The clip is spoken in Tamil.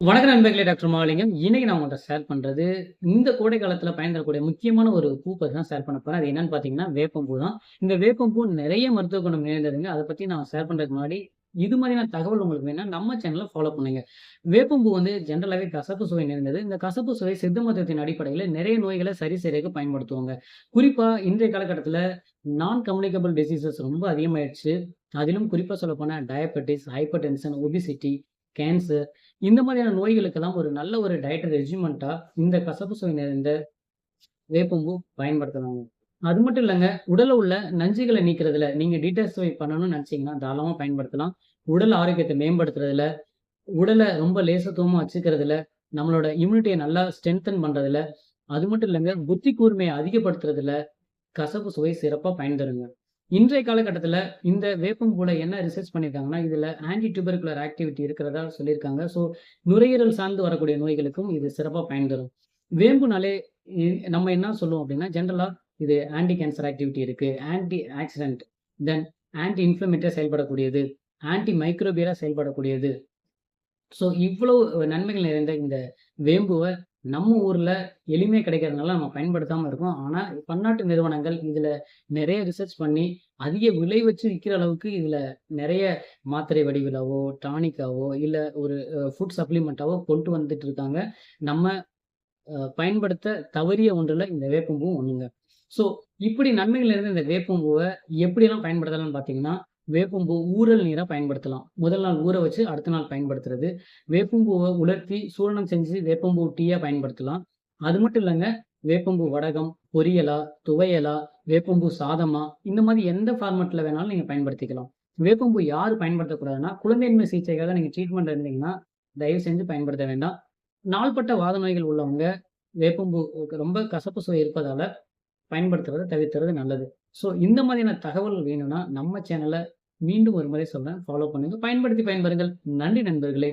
வணக்க நண்பர்களே டாக்டர் மகாலிங்கம். இன்னைக்கு நான் உங்கள்கிட்ட ஷேர் பண்ணுறது இந்த கோடை பயன் பயன்படக்கூடிய முக்கியமான ஒரு பூ பற்றி தான் ஷேர் பண்ண போகிறேன் அது என்னன்னு பார்த்தீங்கன்னா வேப்பம்பூ தான். இந்த வேப்பம்பூ நிறைய மருத்துவ குணம் நிறைந்ததுங்க அதை பற்றி நான் ஷேர் பண்ணுறதுக்கு முன்னாடி இது மாதிரியான தகவல் உங்களுக்கு வேணா நம்ம சேனலை ஃபாலோ பண்ணுங்க. வேப்பம்பூ வந்து ஜென்ரலாகவே கசப்பு சுவை நிறைந்தது. இந்த கசப்பு சுவை சித்த மருத்துவத்தின் அடிப்படையில் நிறைய நோய்களை சரி செய்யறதுக்கு பயன்படுத்துவாங்க. குறிப்பாக இன்றைய காலகட்டத்தில் நான் கம்யூனிகபிள் டிசீசஸ் ரொம்ப அதிகமாயிடுச்சு. அதிலும் குறிப்பாக சொல்லப்போனால் diabetes hypertension obesity cancer இந்த மாதிரியான நோய்களுக்கெல்லாம் ஒரு நல்ல ஒரு டயட் ரெஜிமெண்ட்டாக இந்த கசப்பு சுவை நிறைந்த வேப்பம்பூ பயன்படுத்துறாங்க. அது மட்டும் இல்லைங்க உடலில் உள்ள நஞ்சுகளை நீக்கிறதுல நீங்கள் டீடாக்ஸிஃபை பண்ணணும்னு நினச்சிங்கன்னா தாராளமாக பயன்படுத்தலாம். உடல் ஆரோக்கியத்தை மேம்படுத்துறதுல உடலை ரொம்ப லேசத்துவமாக வச்சுக்கிறதுல நம்மளோட இம்யூனிட்டியை நல்லா ஸ்ட்ரென்தன் பண்ணுறதுல அது மட்டும் இல்லைங்க புத்தி கூர்மையை அதிகப்படுத்துறதுல கசப்பு சுவை சிறப்பாக பயன் தருங்க. இன்றைய காலகட்டத்தில் இந்த வேப்பம்பூல என்ன ரிசர்ச் பண்ணியிருக்காங்கன்னா இதில் ஆன்டி டியூபர்குலர் ஆக்டிவிட்டி இருக்கிறதா சொல்லியிருக்காங்க. ஸோ நுரையீரல் சார்ந்து வரக்கூடிய நோய்களுக்கும் இது சிறப்பாக பயன் தரும் வேம்புனாலே நம்ம என்ன சொல்லுவோம் அப்படின்னா ஜென்ரலாக இது ஆன்டி கேன்சர் ஆக்டிவிட்டி இருக்குது ஆன்டி ஆக்சிடென்ட் தென் ஆன்டி இன்ஃப்ளமேட்டரியாக செயல்படக்கூடியது. ஆன்டி மைக்ரோபியராக செயல்படக்கூடியது. ஸோ இவ்வளவு நன்மைகள் நிறைந்த இந்த வேம்புவை நம்ம ஊரில் எளிமையாக கிடைக்கிறதுனால நம்ம பயன்படுத்தாமல் இருக்கோம். ஆனால் பன்னாட்டு நிறுவனங்கள் இதில் நிறைய ரிசர்ச் பண்ணி அதிக விலை வச்சு விற்கிற அளவுக்கு இதில் நிறைய மாத்திரை வடிவிலாவோ டானிக்காவோ இல்லை ஒரு ஃபுட் சப்ளிமெண்ட்டாவோ கொண்டு வந்துட்டு இருக்காங்க. நம்ம பயன்படுத்த தவறிய ஒன்றில் இந்த வேப்பம்பூவும் ஒன்றுங்க ஸோ இப்படி நன்மைகள் இருந்து இந்த வேப்பம்பூவை எப்படியெல்லாம் பயன்படுத்தலாம்னு பார்த்தீங்கன்னா வேப்பம்பூ ஊறல் நீராக பயன்படுத்தலாம். முதல் நாள் ஊற வச்சு அடுத்த நாள் பயன்படுத்துறது. வேப்பம்பூவை உலர்த்தி சூரணம் செஞ்சு வேப்பம்பூ டீயாக பயன்படுத்தலாம். அது மட்டும் இல்லைங்க வேப்பம்பூ வடகம் பொரியலா துவையலா வேப்பம்பூ சாதமா இந்த மாதிரி எந்த ஃபார்மேட்டில் வேணாலும் நீங்கள் பயன்படுத்திக்கலாம். வேப்பம்பூ யார் பயன்படுத்தக்கூடாதுன்னா குழந்தையின்மை சிகிச்சைக்காக நீங்கள் ட்ரீட்மெண்ட் இருந்தீங்கன்னா தயவு செஞ்சு பயன்படுத்த வேண்டாம். நாள்பட்ட வாத நோய்கள் உள்ளவங்க வேப்பம்பூ ரொம்ப கசப்பு சுவை இருப்பதால பயன்படுத்துறதை தவிர்த்துறது நல்லது. ஸோ இந்த மாதிரியான தகவல் வேணும்னா நம்ம சேனலை மீண்டும் ஒரு முறை சொல்றேன். ஃபாலோ பண்ணுங்கள் பயன்படுத்தி பயன்பெறுங்கள். நன்றி நண்பர்களே.